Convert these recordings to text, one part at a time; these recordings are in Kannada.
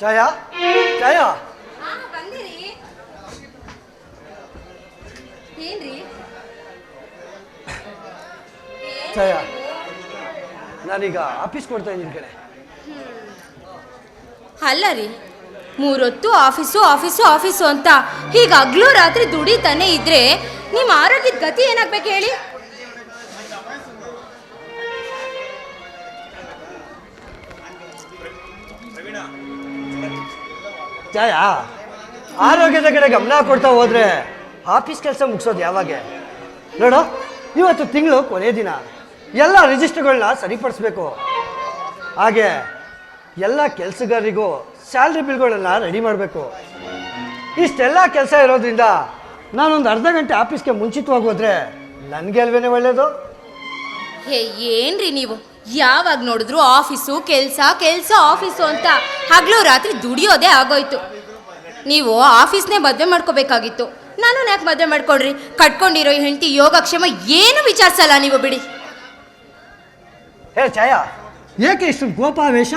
ಜಯ ಹಾ ಬಂದಿರಿ. ಏನ್ರಿ? ಛಾಯಾ ನಾನೀಗ ಆಫೀಸ್ ಕೊಡ್ತಾ ಇದ್ದೀನಿ ಕಡೆ ಅಲ್ಲ ರೀ ಮೂರೊತ್ತು ಆಫೀಸು ಆಫೀಸು ಆಫೀಸು ಅಂತ ಹೀಗೆ ಹಗ್ಲು ರಾತ್ರಿ ದುಡಿತಾನೆ ಇದ್ರೆ ನಿಮ್ಮ ಆರೋಗ್ಯದ ಗತಿ ಏನಾಗ್ಬೇಕು ಹೇಳಿ? ಛಾಯಾ ಆರೋಗ್ಯದ ಕಡೆ ಗಮನ ಕೊಡ್ತಾ ಹೋದ್ರೆ ಆಫೀಸ್ ಕೆಲಸ ಮುಗಿಸೋದು ಯಾವಾಗ? ನೋಡು, ಇವತ್ತು ತಿಂಗಳು ಕೊನೆ ದಿನ. ಎಲ್ಲ ರಿಜಿಸ್ಟರ್ಗಳನ್ನ ಸರಿಪಡಿಸ್ಬೇಕು. ಹಾಗೆ ಎಲ್ಲ ಕೆಲಸಗಾರರಿಗೂ ಸ್ಯಾಲ್ರಿ ಬಿಲ್ಗಳನ್ನ ರೆಡಿ ಮಾಡಬೇಕು. ಇಷ್ಟೆಲ್ಲ ಕೆಲಸ ಇರೋದ್ರಿಂದ ನಾನೊಂದು ಅರ್ಧ ಗಂಟೆ ಆಫೀಸ್ಗೆ ಮುಂಚಿತವಾಗಿ ಹೋದ್ರೆ ನನಗೆ ಅಲ್ವೇನೆ ಒಳ್ಳೇದು? ಹೇ, ಏನ್ರಿ ನೀವು? ಯಾವಾಗ ನೋಡಿದ್ರು ಆಫೀಸು ಕೆಲಸ ಕೆಲಸ ಆಫೀಸು ಅಂತ ಹಗ್ಲು ರಾತ್ರಿ ದುಡಿಯೋದೇ ಆಗೋಯ್ತು. ನೀವು ಆಫೀಸ್ನೇ ಮದುವೆ ಮಾಡ್ಕೋಬೇಕಾಗಿತ್ತು. ನಾನು ಯಾಕೆ ಮದುವೆ ಮಾಡ್ಕೊಡ್ರಿ? ಕಟ್ಕೊಂಡಿರೋ ಹೆಂಡತಿ ಯೋಗಕ್ಷೇಮ ಏನು ವಿಚಾರಿಸಲ್ಲ ನೀವು ಬಿಡಿ. ಹೇ ಛಾಯಾ ಏಕೆ ಇಷ್ಟು ಕೋಪ ಆವೇಶ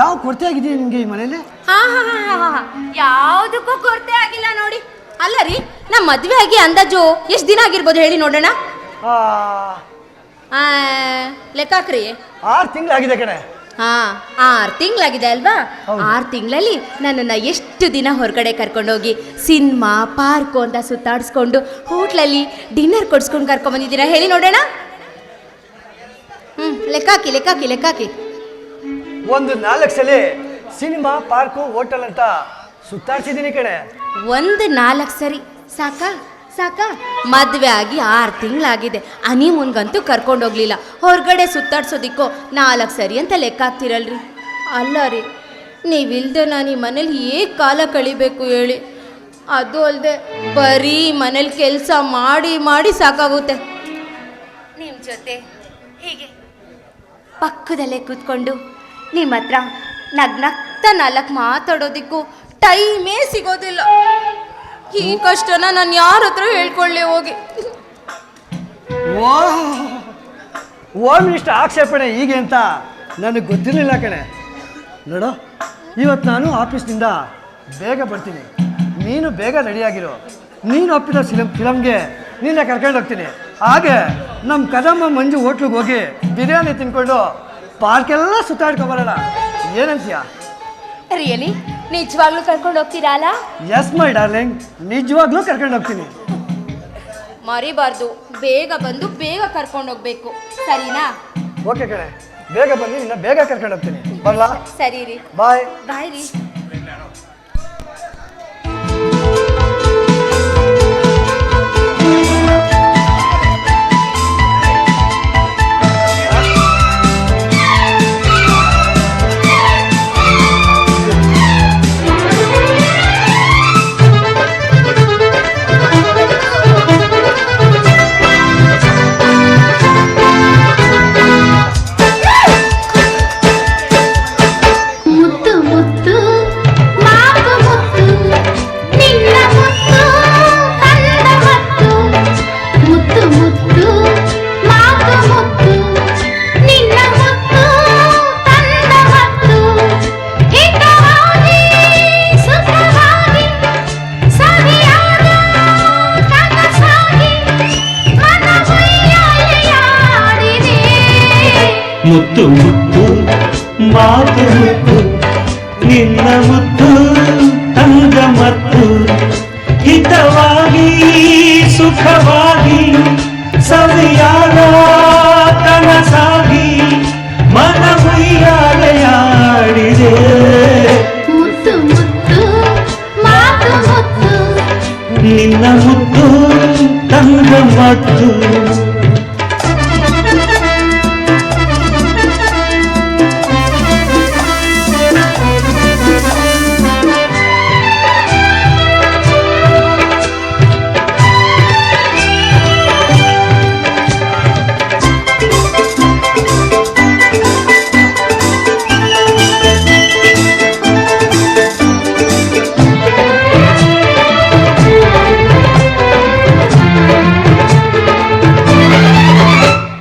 ಯಾವ ಕೊರತೆ ಆಗಿದೆ ನಿಮಗೆ ಈ ಮನೇಲಿ ಹಾ ಹಾ ಹಾ ಹಾ ಹಾ ಯಾವುದಕ್ಕೂ ಕೊರತೆ ಆಗಿಲ್ಲ ನೋಡಿ. ಅಲ್ಲ ರೀ ನಮ್ಮ ಮದುವೆ ಆಗಿ ಅಂದಾಜು ಎಷ್ಟು ದಿನ ಆಗಿರ್ಬೋದು ಹೇಳಿ ನೋಡೋಣ? ಆ, ಆ, ಲೆಕ್ಕಾಕ್ರಿ? ಆರು ತಿಂಗಳಾಗಿದೆ ಕಣೆ. ಹಾ ಆರು ತಿಂಗಳಾಗಿದೆ ಅಲ್ವಾ? ಹೌದು. ಆರು ತಿಂಗಳಲ್ಲಿ ನನ್ನನ್ನ ಎಷ್ಟು ದಿನ ಹೊರಗಡೆ ಕರ್ಕೊಂಡೋಗಿ ಸಿನಿಮಾ ಪಾರ್ಕು ಅಂತ ಸುತ್ತಾಡಿಸ್ಕೊಂಡು ಹೋಟ್ಲಲ್ಲಿ ಡಿನ್ನರ್ ಕೊಡ್ಸ್ಕೊಂಡು ಕರ್ಕೊಂಬಂದಿದ್ದೀರಾ? ಹೇಳಿ ನೋಡೋಣ. ಹ್ಮ್ ಲೆಕ್ಕಾಕಿ ಲೆಕ್ಕಾಕಿ ಲೆಕ್ಕಾಕಿ. ಒಂದು ನಾಲ್ಕು ಸಲ ಸಿನಿಮಾ ಪಾರ್ಕು ಹೋಟೆಲ್ ಅಂತ ಸುತ್ತಾಡ್ಸಿದ್ದೀನಿ ಕಣೆ. ಒಂದು ನಾಲ್ಕು ಸರಿ ಸಾಕಾ? ಸಾಕಾ. ಮದುವೆ ಆಗಿ ಆರು ತಿಂಗಳಾಗಿದೆ. ಹನಿಮೂನ್ಗಂತೂ ಕರ್ಕೊಂಡೋಗ್ಲಿಲ್ಲ ಹೊರಗಡೆ ಸುತ್ತಾಡ್ಸೋದಿಕ್ಕೋ ನಾಲ್ಕು ಸರಿ ಅಂತ ಲೆಕ್ಕ ಹಾಕ್ತಿರಲ್ರಿ. ಅಲ್ಲ ರೀ ನೀವಿಲ್ದೆ ನಾನು ಈ ಮನೇಲಿ ಹೇಗೆ ಕಾಲ ಕಳಿಬೇಕು ಹೇಳಿ. ಅದು ಅಲ್ಲದೆ ಬರೀ ಮನೇಲಿ ಕೆಲಸ ಮಾಡಿ ಮಾಡಿ ಸಾಕಾಗುತ್ತೆ. ನಿಮ್ಮ ಜೊತೆ ಹೀಗೆ. ಪಕ್ಕದಲ್ಲೇ ಕೂತ್ಕೊಂಡು ನಿಮ್ಮ ಹತ್ರ ನಗ್ನಗ್ತ ನಾಲ್ಕು ಮಾತಾಡೋದಿಕ್ಕೂ ಟೈಮೇ ಸಿಗೋದಿಲ್ಲ. ಈ ಕಷ್ಟನ ನಾನು ಯಾರ ಹತ್ರ ಹೇಳ್ಕೊಳ್ಳಿ ಹೋಗಿ? ಓ ಓಮ್ ಇಷ್ಟ ಆಕ್ಷೇಪಣೆ ಹೀಗೆ ಅಂತ ನನಗೆ ಗೊತ್ತಿರಲಿಲ್ಲ ಕಣೆ. ನೋಡು ಇವತ್ತು ನಾನು ಆಫೀಸ್ನಿಂದ ಬೇಗ ಬರ್ತೀನಿ. ನೀನು ಬೇಗ ರೆಡಿಯಾಗಿರು. ನೀನು ಒಪ್ಪಿದ ಫಿಲಮ್ ಫಿಲಮ್ಗೆ ನಿನ್ನ ಕರ್ಕೊಂಡು ಹೋಗ್ತೀನಿ. ಹಾಗೆ ನಮ್ಮ ಕದಮ್ಮ ಮಂಜು ಹೋಟ್ಲಿಗೆ ಹೋಗಿ ಬಿರಿಯಾನಿ ತಿನ್ಕೊಂಡು ಪಾರ್ಕೆಲ್ಲ ಸುತ್ತಾಡ್ಕೊಂಬರೋಣ ಏನಂತೀಯ? ರಿಯಲಿ ನಿಜವಾಗ್ಲೂ ಕರ್ಕೊಂಡು ಹೋಗ್ತೀರಾ ಅಲ್ಲ ಎಸ್ ಮೈ ಡಾರ್ಲಿಂಗ್ ನಿಜವಾಗ್ಲೂ ಕರ್ಕೊಂಡು ಹೋಗ್ತೀನಿ. ಮರಿಬಾರ್ದು. ಬೇಗ ಬಂದು ಬೇಗ ಕರ್ಕೊಂಡು ಹೋಗ್ಬೇಕು. ಸರಿನಾ? ಓಕೆ ಕಣೆ. ಬೇಗ ಬನ್ನಿ ನಿನ್ನ ಬೇಗ ಕರ್ಕೊಂಡು ಹೋಗ್ತೀನಿ. ಬರಲಾ? ಸರಿ ರೀ. ಬಾಯ್ ಬಾಯ್ ರೀ. ಮುತ್ತು ಮುತ್ತು ಮಾತು ಮುತ್ತು ನಿನ್ನ ಮುತ್ತು ತಂಗ ಮತ್ತು. ಹಿತವಾಗಿ ಸುಖವಾಗಿ ಸವಿಯಾದ ಕನಸಾಗಿ ಮನ ಹುಯ್ಯಾಲೆಯಾಡಿದೆ ಮುತ್ತು ಮುತ್ತು ಮಾತು ಮುತ್ತು. ನಿನ್ನ ಮುತ್ತು ತಂಗ ಮತ್ತು.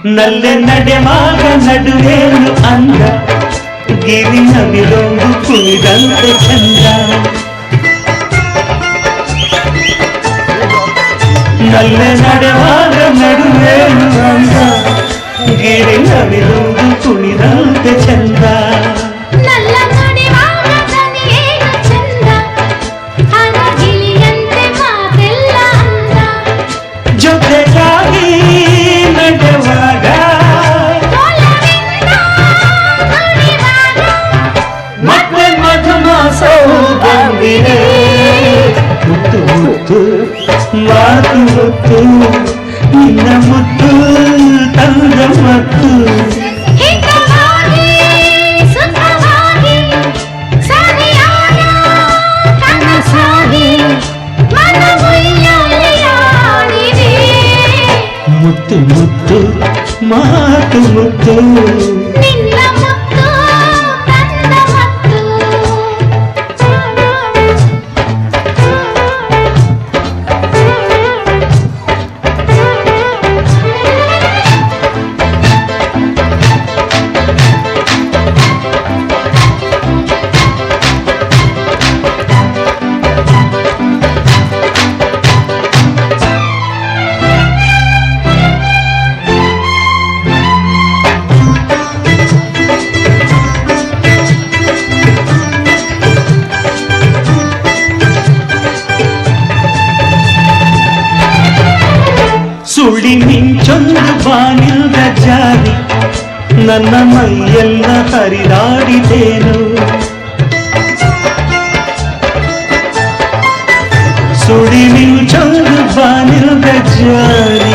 నల్లె నడెమాగ నడువేలు అంద. గిరి నమిలోంగు కుమిదంత చంద. నల్లె నడెమాగ నడు ತಂದ ಮತ್ತು ಹಿತವಾಗಿ ಸುಖವಾಗಿ ಸರಿಯಾದ ಕನಸಾಗಿ ಬಾನಿಲ್ದ ಜಾರಿ ನನ್ನ ಮೈಯೆಲ್ಲ ಹರಿದಾಡಿದೇನು ಸುಳಿ ಮಿಂಚೊಂದು ಬಾನಿಲ್ದ ಜಾರಿ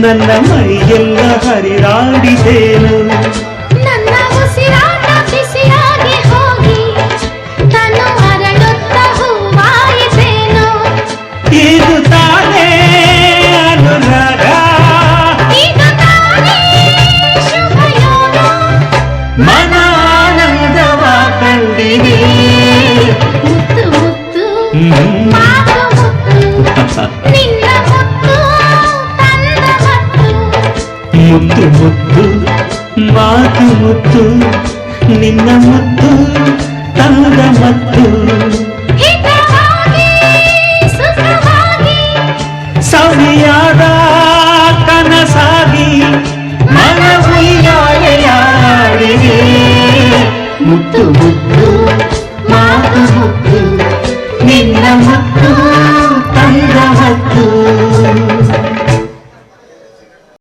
ನನ್ನ ಮೈಯೆಲ್ಲ ಹರಿದಾಡಿದೇನು ಮತ್ತು ಮುತ್ತು ಮಾತು ಮುತ್ತು ನಿನ್ನ ಮುತ್ತು ತಂದ ಮತ್ತು ಸರಿಯಾದ ಸವಿಯಾದ